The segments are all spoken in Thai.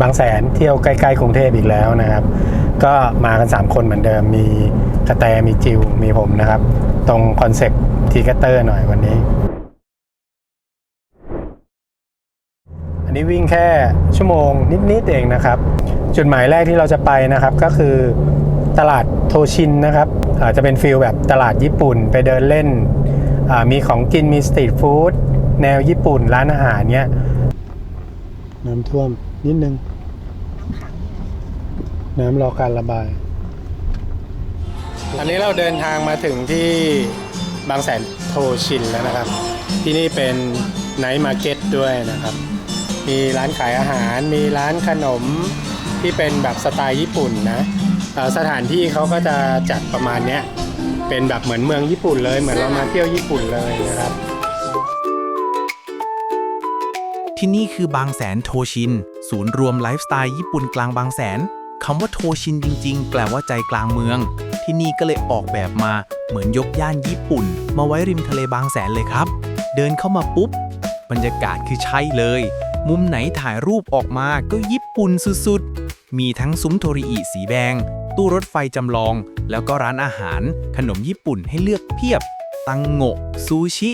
บางแสนเที่ยวใกล้ๆกรุงเทพอีกแล้วนะครับ ก็มากัน 3 คนเหมือนเดิมมีกระแตมีจิวมีผมนะครับ ตรงคอนเซ็ปต์ทีกเตอร์หน่อยวันนี้ อันนี้วิ่งแค่ชั่วโมงนิดๆเองนะครับ จุดหมายแรกที่เราจะไปนะครับก็คือตลาดโทชินนะครับอาจจะเป็นฟิลแบบตลาดญี่ปุ่นไปเดินเล่น มีของกินมีสตรีทฟู้ดแนวญี่ปุ่นร้านอาหารเนี้ย น้ำท่วมนิดนึง น้ำรอการระบาย ตอนนี้เราเดินทางมาถึงที่บางแสนโทชินแล้วนะครับ ที่นี่เป็นไนท์มาร์เก็ตด้วยนะครับ มีร้านขายอาหารมีร้านขนมที่เป็นแบบสไตล์ญี่ปุ่นนะสถานที่เขาก็จะจัดประมาณเนี้ยเป็นแบบเหมือนเมืองญี่ปุ่นเลย เหมือนเรามาเที่ยวญี่ปุ่นเลยนะครับ ที่นี่คือบางแสนโทชิน ศูนย์รวมไลฟ์สไตล์ญี่ปุ่นกลางบางแสนคำว่าโทชินจริง ๆ แปลว่าใจกลางเมือง ที่นี่ก็เลยออกแบบมาเหมือนยกย่านญี่ปุ่น มาไว้ริมทะเลบางแสนเลยครับ เดินเข้ามาปุ๊บ บรรยากาศคือใช่เลย มุมไหนถ่ายรูปออกมาก็ญี่ปุ่นสุดๆ มีทั้งซุ้มโทริอิสีแดง ตู้รถไฟจำลอง แล้วก็ร้านอาหาร ขนมญี่ปุ่นให้เลือกเพียบ ตังโงซูชิ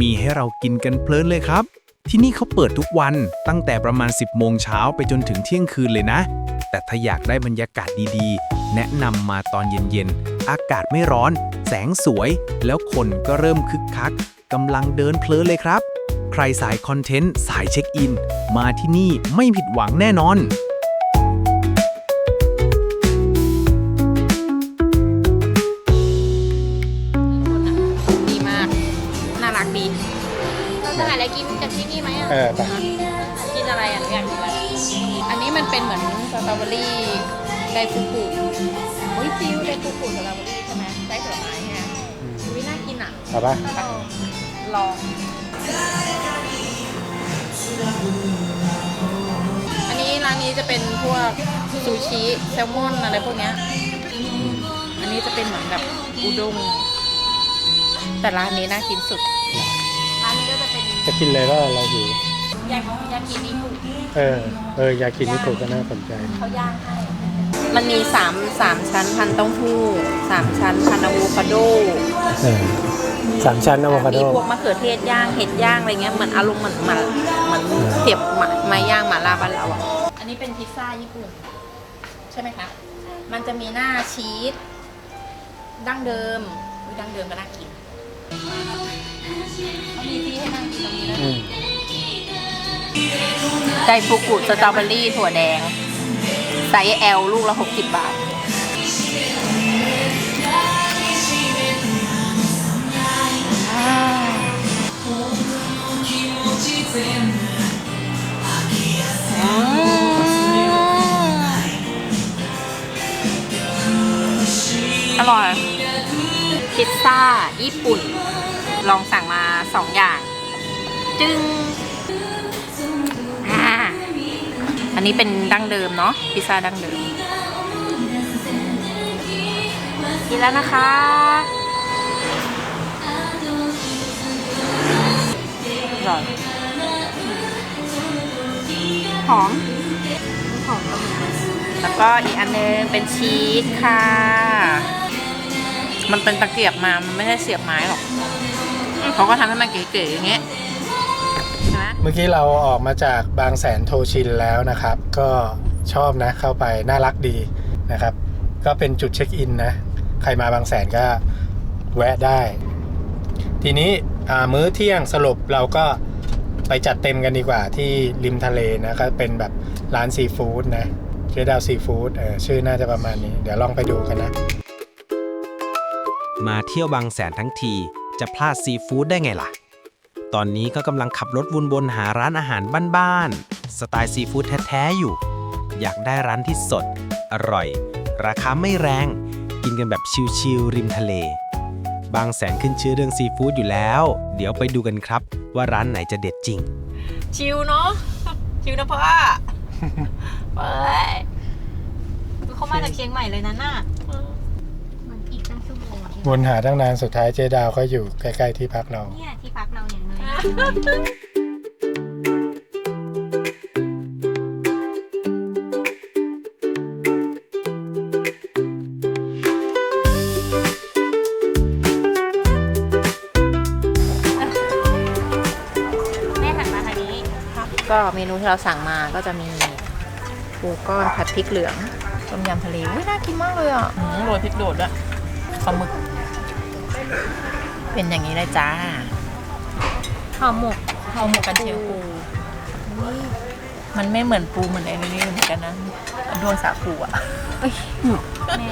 มีให้เรากินกันเพลินเลยครับ ที่นี่เขาเปิดทุกวันตั้งแต่ประมาณ 10 โมงเช้าไปจนถึงเที่ยงคืนเลยนะ แต่ถ้าอยากได้บรรยากาศดีๆ แนะนำมาตอนเย็นๆ อากาศไม่ร้อน แสงสวย แล้วคนก็เริ่มคึกคักกำลังเดินเพลินเลยครับ ใครสายคอนเทนต์ สายเช็คอิน มาที่นี่ไม่ผิดหวังแน่นอนดีมาก น่ารักดี จะหาอะไรกินจากที่นี่ไหมอะเออไปกินอะไรอะอยากกินอะไรอันนี้มันเป็นเหมือนสตรอเบอรี่ไดฟูกุโอ้ยจิวไดฟูกุสตรอเบอรี่ใช่ไหมได้ผลไม้ไงอุ้ยน่ากินอะเอาปะลอง อันนี้ร้านนี้จะเป็นพวกซูชิแซลมอนอะไรพวกเนี้ยอันนี้จะเป็นเหมือนแบบอุด้งแต่ร้านนี้น่ากินสุดร้านนี้ก็ จะเป็นจะกินเลยก็เราหิวยากิยากินิคุเออ เออ อยากกินนิโกะก็น่าสนใจ เขาย่างให้ มันมีสามสามชั้นพันเต้าหู้สามชั้นพันอะโวคาโดเออสามชั้นอะโวคาโด มีพวกมะเขือเทศย่างเห็ดย่างอะไรเงี้ยเหมือนอารมณ์เหมือนหมาเหมือนเสียบหมาไม้ย่างหมาล่าบ้านเราอะ อันนี้เป็นพิซซ่าญี่ปุ่น ใช่ไหมคะ มันจะมีหน้าชีสดั้งเดิมอุ๊ยดั้งเดิมก็น่ากิน เขามีที่ให้นั่งกินตรงนี้ด้วยอืมไดฟูกุสตรอเบอรี่ถั่วแดงไซส์ L ลูกละ 60 บาทอร่อย พิซซ่า ญี่ปุ่น ลองสั่งมาสองอย่าง จึงอ่าอันนี้เป็นดั้งเดิมเนาะพิซซ่าดั้งเดิมกินแล้วนะคะ อร่อย หอม หอมแล้วก็อีกอันนึงเป็นชีสค่ะ มันเป็นตะเกียบมา มันไม่ได้เสียบไม้หรอก เขาก็ทำให้มันเก๋ๆอย่างเงี้ยใช่ไหมเมื่อกี้เราออกมาจากบางแสนโทชินแล้วนะครับ ก็ชอบนะเข้าไปน่ารักดีนะครับ ก็เป็นจุดเช็คอินนะ ใครมาบางแสนก็แวะได้ ทีนี้อ่ามื้อเที่ยงสรุปเราก็ไปจัดเต็มกันดีกว่าที่ริมทะเลนะก็เป็นแบบร้านซีฟู้ดนะเจดาวซีฟู้ดเออชื่อน่าจะประมาณนี้ เดี๋ยวลองไปดูกันนะ มาเที่ยวบางแสนทั้งที จะพลาดซีฟู้ดได้ไงล่ะ ตอนนี้ก็กำลังขับรถวนบนหาร้านอาหารบ้านๆ สไตล์ซีฟู้ดแท้ๆ อยู่ อยากได้ร้านที่สด อร่อย ราคาไม่แรง กินกันแบบชิลๆริมทะเล บางแสนขึ้นชื่อเรื่องซีฟู้ดอยู่แล้ว เดี๋ยวไปดูกันครับ ว่าร้านไหนจะเด็ดจริง ชิวเนาะ ชิวนะพ่อเฮ้ยเขามาจากเชียงใหม่เลยนะน่ะมันอีกตั้งชั่ วนหาตั้งนานสุดท้ายเจดาวก็อยู่ใกล้ๆที่พักเรา เนี่ยที่พักเราเนี่ยเลยแม่หันมาทางนี้ก็เมนูที่เราสั่งมาก็จะมีปูก้อนผัดพริกเหลืองต้มยำทะเลอุ้น่ากินมากเลยอะ หืมโรยพริกโดดอะปลาหมึก เป็นอย่างนี้เลยจ้าห่อหมกห่อหมกกันเชียงปูมันไม่เหมือนปูเหมือนไอ้นี่เหมือนกันนะดวงสาคูอะแม่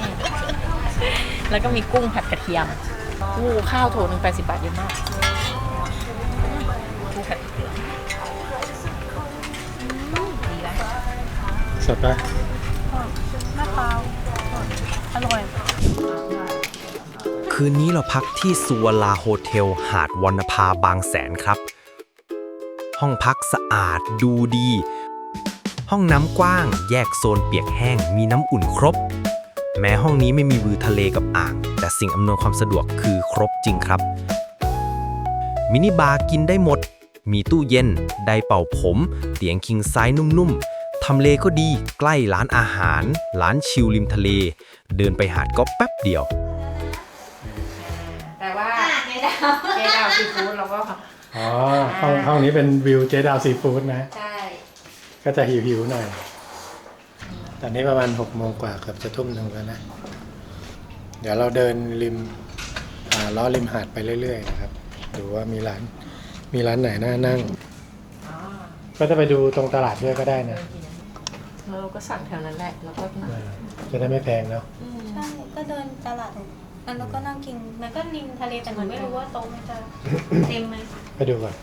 แล้วก็มีกุ้งผัดกระเทียมอู้ข้าวโถหนึ่งแปดสิบบาทเยอะมากกุ้งผัดเกลือดีนะสดปะหน้าเปล่าอร่อย คืนนี้เราพักที่สุวลาโฮเทล หาดวรรณภาบางแสนครับ ห้องพักสะอาดดูดี ห้องน้ำกว้างแยกโซนเปียกแห้งมีน้ำอุ่นครบ แม้ห้องนี้ไม่มีวิวทะเลกับอ่าง แต่สิ่งอำนวยความสะดวกคือครบจริงครับ มินิบาร์กินได้หมด มีตู้เย็น ไดเป่าผม เตียงคิงไซส์นุ่มๆทำเลก็ดีใกล้ร้านอาหาร ร้านชิลริมทะเล เดินไปหาดก็แป๊บเดียว เจดาวเจดาวซีฟู้ดเราก็ อ๋อห้องห้องนี้เป็นวิวเจดาวซีฟู้ดนะ ใช่ก็จะหิวหิวๆหน่อย ตอนนี้ประมาณหกโมงกว่าเกือบจะทุ่มหนึ่งแล้วนะ เดี๋ยวเราเดินริมอ่าล้อริมหาดไปเรื่อยๆนะครับ ดูว่ามีร้าน มีร้านไหนน่านั่งก็จะไปดูตรงตลาดด้วยก็ได้นะเราก็สั่งแถวนั้นแหละแล้วก็จะได้ไม่แพงเนาะ ใช่ก็เดินตลาด แล้วก็นั่งกิน มันก็ริมทะเลแต่หนูไม่รู้ว่าโต๊ะมันจะเต็มไหมไปดูก่อน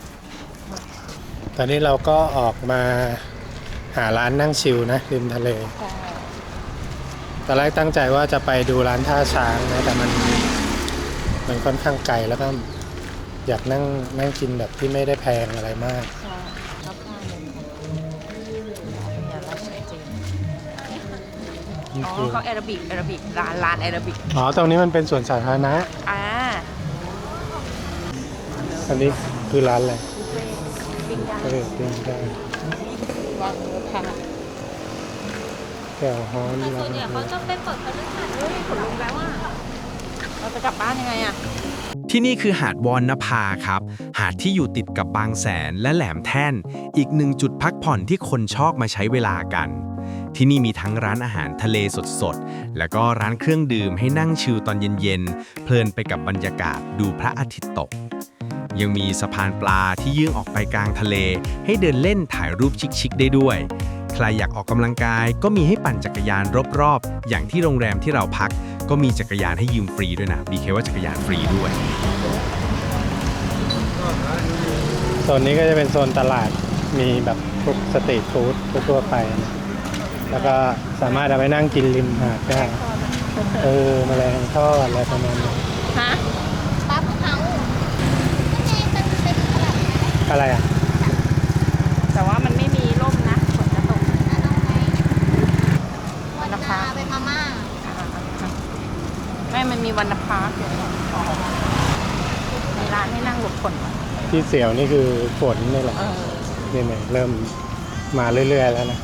ตอนนี้เราก็ออกมาหาร้านนั่งชิลนะริมทะเล ตอนแรกตั้งใจว่าจะไปดูร้านท่าช้างนะแต่มันมันค่อนข้างไกลแล้วก็อยากนั่งนั่งกินแบบที่ไม่ได้แพงอะไรมากรับ อ๋อคือเขาแอโรบิกแอโรบิกร้านร้านแอโรบิกอ๋อ ตรงนี้มันเป็นสวนสาธารณะ อ่าอันนี้คือร้านอะไรปิ้งย่างก็เลยปิ้งได้วางเนื้อค่ะแก้วฮ้อนแต่ร้าส่วนนใหญ่เขาจะไปเปิดพฤหัสเฮ้ยขนลุกแล้วอะเราจะกลับบ้านยังไงอะที่นี่คือหาดวอนนภาครับ หาดที่อยู่ติดกับบางแสนและแหลมแท่น อีกหนึ่งจุดพักผ่อนที่คนชอบมาใช้เวลากัน ที่นี่มีทั้งร้านอาหารทะเลสดๆ แล้วก็ร้านเครื่องดื่มให้นั่งชิลตอนเย็นๆ เพลินไปกับบรรยากาศดูพระอาทิตย์ตก ยังมีสะพานปลาที่ยื่นออกไปกลางทะเล ให้เดินเล่นถ่ายรูปชิคๆได้ด้วย ใครอยากออกกำลังกายก็มีให้ปั่นจักรยานรอบๆ อย่างที่โรงแรมที่เราพัก ก็มีจักรยานให้ยืมฟรีด้วยนะ BK ว่าจักรยานฟรีด้วยโซนนี้ก็จะเป็นโซนตลาดมีแบบพวกสตรีทฟู้ดทั่วไปนะ แล้วก็สามารถเอาไปนั่งกินริมหาดได้เออแมลงทอดอะไรประมาณนี้ฮะปั๊บเฮาไม่ใช่เป็นเป็นตลาดนะอะไรอะ แต่ว่ามันไม่มีร่มนะฝนจะตกอันนั้นไงวัวันนนนาภาไปพม่าไม่มันมีวันนพาร์คอยู่มีร้านให้นั่งหลบฝนที่เสียวนี่คือฝนนี่แหละเออนี่เนี่ยเริ่มมาเรื่อยๆแล้วนะ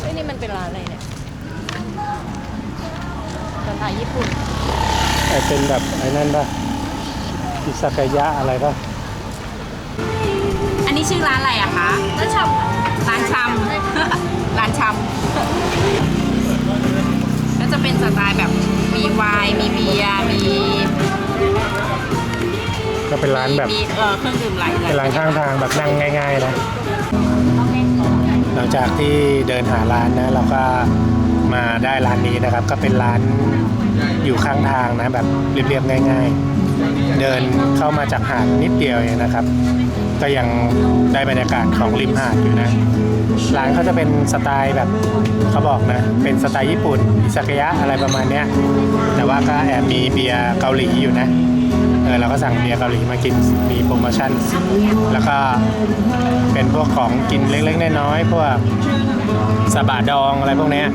เอ้ยนี่มันเป็นร้านอะไรเนี่ยสไตล์ ญี่ปุ่นไอเป็นแบบไอ้นั่นป่ะอิซากายะอะไรป่ะอันนี้ชื่อร้านอะไรอะคะแล้วชอบร้านชำ ร้านชำก็จะเป็นสไตล์แบบมีไวน์มีเบียร์มีก็เป็นร้านแบบมีเออเครื่องดื่มหลายเป็นร้านข้างทางแบบนั่งง่ายๆนะ หลังจากที่เดินหาร้านนะเราก็มาได้ร้านนี้นะครับ ก็เป็นร้าน อยู่ข้างทางนะแบบเรียบๆง่าย ๆ เดินเข้ามาจากหาดนิดเดียวเองนะครับ ก็ยังได้บรรยากาศของริมหาดอยู่นะร้านเขาจะเป็นสไตล์แบบเขาบอกนะ เป็นสไตล์ญี่ปุ่นอิซากายะอะไรประมาณเนี้ยแต่ว่าก็แอบมีเบียร์เกาหลีอยู่นะเออเราก็สั่งเบียร์เกาหลีมากินมีโปรโมชั่น แล้วก็เป็นพวกของกินเล็กๆน้อยๆพวกสบะดองอะไรพวกเนี้ย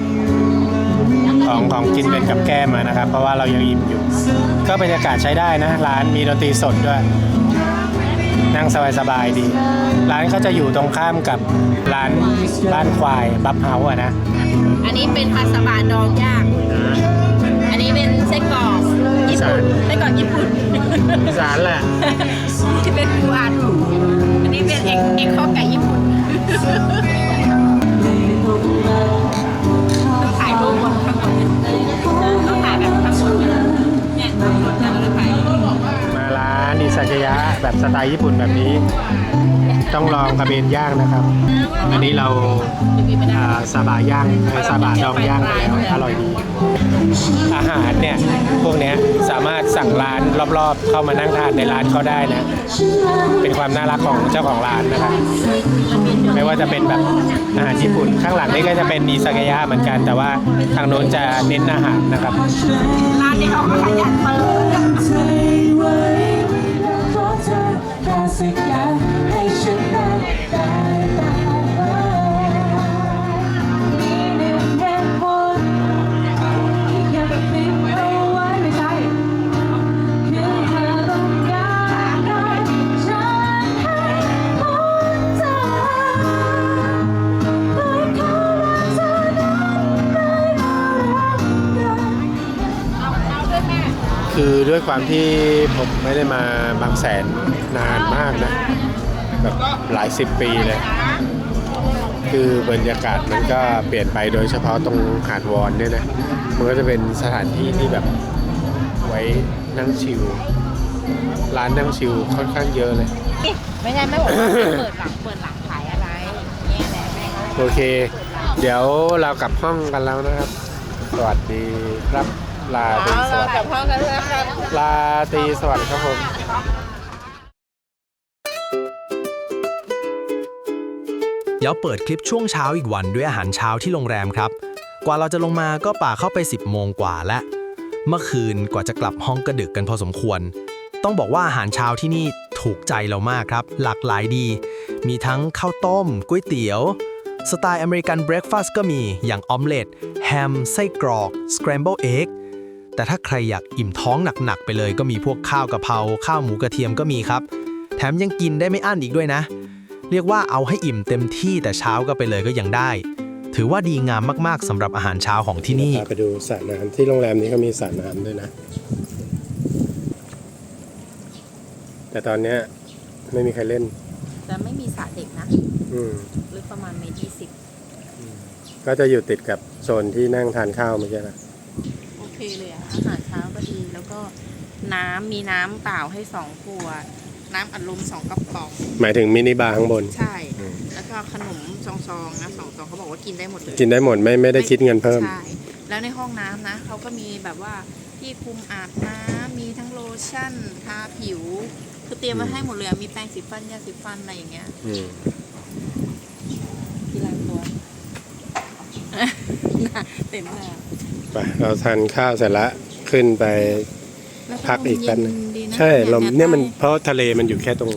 ของของกินเป็นกับแก้มอะนะครับ เพราะว่าเรายังอิ่มอยู่ ก็บรรยากาศใช้ได้นะ ร้านมีดนตรีสดด้วย นั่งสบายๆดี ร้านเขาจะอยู่ตรงข้ามกับร้านบ้านควายบับเฮาส์อะนะ อันนี้เป็นปลาสบาดองย่าง อันนี้เป็นไส้กรอกานไส้กรอกญี่ปุ่น อีสานแหละที่เป็นปูอัดอันนี้เป็นเอกเอกข้อไก่ญี่ปุ่นานอิซากายะแบบสไตล์ญี่ปุ่นแบบนี้ ต้องลองกระเบนย่างนะครับ อันนี้เราอ่าซาบะย่างเอ่อซาบะดองย่างไปแล้วอร่อยดี อาหารเนี่ย พวกเนี้ยสามารถสั่งร้านรอบๆ เข้ามานั่งทานในร้านเขาได้นะ เป็นความน่ารักของเจ้าของร้านนะครับ ไม่ว่าจะเป็นแบบอาหารญี่ปุ่น ข้างหลังนี่ก็จะเป็นอิซากายะเหมือนกัน แต่ว่าทางโน้นจะเน้นอาหารนะครับ ร้านนี้เขา see. คือด้วยความที่ผมไม่ได้มาบางแสนนานมากนะแบบหลายสิบปีเลยคือบรรยากาศมันก็เปลี่ยนไปโดยเฉพาะตรงหาดวอนเนี่ยนะมันก็จะเป็นสถานที่ที่แบบไว้นั่งชิลร้านนั่งชิลค่อนข้างเยอะเลย ไม่ใช่ไม่บอกว่าเปิดหลังเปิดหลังขายอะไรเนี่ยแหละแม่เขาโอเค เดี๋ยวเรากลับห้องกันแล้วนะครับ สวัสดีครับ ลาตรีสวัสดิ์กับพ่อกันนะครับลาตรีสวัสดิ์ครับผมเดี๋ยวเปิดคลิปช่วงเช้าอีกวันด้วยอาหารเช้าที่โรงแรมครับ กว่าเราจะลงมาก็ป่าเข้าไป 10 โมงกว่าและเมื่อคืนกว่าจะกลับห้องก็ดึกกันพอสมควร ต้องบอกว่าอาหารเช้าที่นี่ถูกใจเรามากครับ หลากหลายดี มีทั้งข้าวต้มก๋วยเตี๋ยว สไตล์อเมริกันเบรคฟาสต์ก็มีอย่างออมเล็ตแฮม ไส้กรอกส c คร m เบิลเอ็ก แต่ถ้าใครอยากอิ่มท้องหนักๆไปเลยก็มีพวกข้าวกะเพราข้าวหมูกระเทียมก็มีครับ แถมยังกินได้ไม่อั้นอีกด้วยนะ เรียกว่าเอาให้อิ่มเต็มที่แต่เช้าก็ไปเลยก็ยังได้ ถือว่าดีงามมากๆสำหรับอาหารเช้าของที่นี่ พาไปดูสระน้ำที่โรงแรมนี้ก็มีสระน้ำด้วยนะ แต่ตอนเนี้ยไม่มีใครเล่น แต่ไม่มีสระเด็กนะอืม ลึกประมาณเมตรยี่สิบก็จะอยู่ติดกับโซนที่นั่งทานข้าวเมื่อกี้นะโอ เคเลยอะอาหารเช้าก็ดีแล้วก็น้ำมีน้ำเปล่าให้สองขวด น้ำอัดลมสองกระป๋อง หมายถึงมินิบาร์ข้างบน ใช่ อืม แล้วก็ขนมซองๆนะสองซองเขาบอกว่ากินได้หมดเลย กินได้หมดไม่ไม่ได้คิดเงินเพิ่ม ใช่ แล้วในห้องน้ำนะเขาก็มีแบบว่าที่คุมอาบน้ำมีทั้งโลชั่นทาผิว คือเตรียมมาให้หมดเลยอะมีแปรงสีฟันยาสีฟันอะไรอย่างเงี้ยอืมที่ล้างตัว เต็มหน้า ไปเราทานข้าวเสร็จแล้วขึ้นไปแล้วพักอีกแป๊บนึงเย็ดีะใช่ลมแดดเนี่ยมันใต้เพราะทะเลมันอยู่แค่ตรง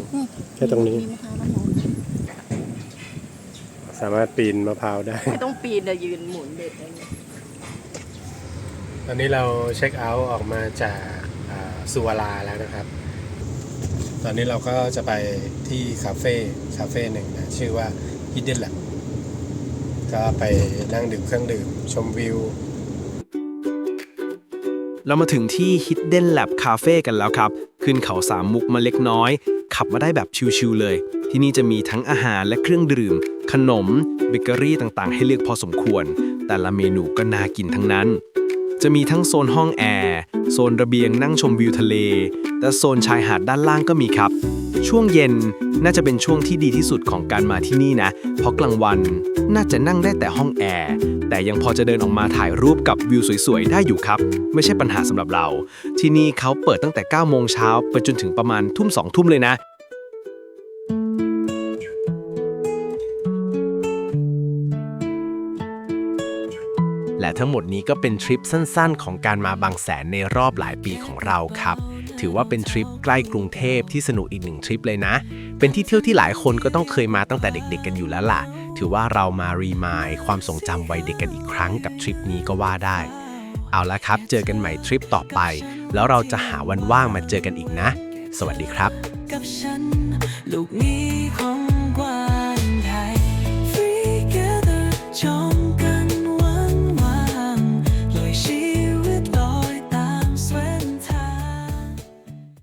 แค่ตรงนี้มีมะพร้าวน้ำหอมสามารถปีนมะพร้าวได้ไม่ต้องปีนเลยยืนหมุนเด็ดอะไรเงี้ยตอนนี้เราเช็คเอาท์ออกมาจากอ่าสุวาราแล้วนะครับ ตอนนี้เราก็จะไปที่คาเฟ่คาเฟ่หนึ่งนะชื่อว่า Hidden Lab ก็ไปนั่งดื่มเครื่องดื่มชมวิว เรามาถึงที่ Hidden Lab Cafe กันแล้วครับ ขึ้นเขาสามมุกมาเล็กน้อย ขับมาได้แบบชิวๆเลย ที่นี่จะมีทั้งอาหารและเครื่องดื่ม ขนมเบเกอรี่ต่างๆ ให้เลือกพอสมควร แต่ละเมนูก็น่ากินทั้งนั้น จะมีทั้งโซนห้องแอร์ โซนระเบียงนั่งชมวิวทะเล และโซนชายหาดด้านล่างก็มีครับ ช่วงเย็นน่าจะเป็นช่วงที่ดีที่สุดของการมาที่นี่นะ เพราะกลางวันน่าจะนั่งได้แต่ห้องแอร์ แต่ยังพอจะเดินออกมาถ่ายรูปกับวิวสวย ๆ ได้อยู่ครับ ไม่ใช่ปัญหาสำหรับเรา ที่นี่เขาเปิดตั้งแต่ 9 โมงเช้าไปจนถึงประมาณทุ่ม 2 ทุ่มเลยนะ และทั้งหมดนี้ก็เป็นทริปสั้น ๆ ของการมาบางแสนในรอบหลายปีของเราครับ ถือว่าเป็นทริปใกล้กรุงเทพที่สนุกอีกหนึ่งทริปเลยนะ เป็นที่เที่ยวที่หลายคนก็ต้องเคยมาตั้งแต่เด็กๆกันอยู่แล้วล่ะ ถือว่าเรามารีมายความทรงจำวัยเด็กกันอีกครั้งกับทริปนี้ก็ว่าได้ เอาละครับ เจอกันใหม่ทริปต่อไป แล้วเราจะหาวันว่างมาเจอกันอีกนะ สวัสดีครับ กับฉันลูกนี้ของ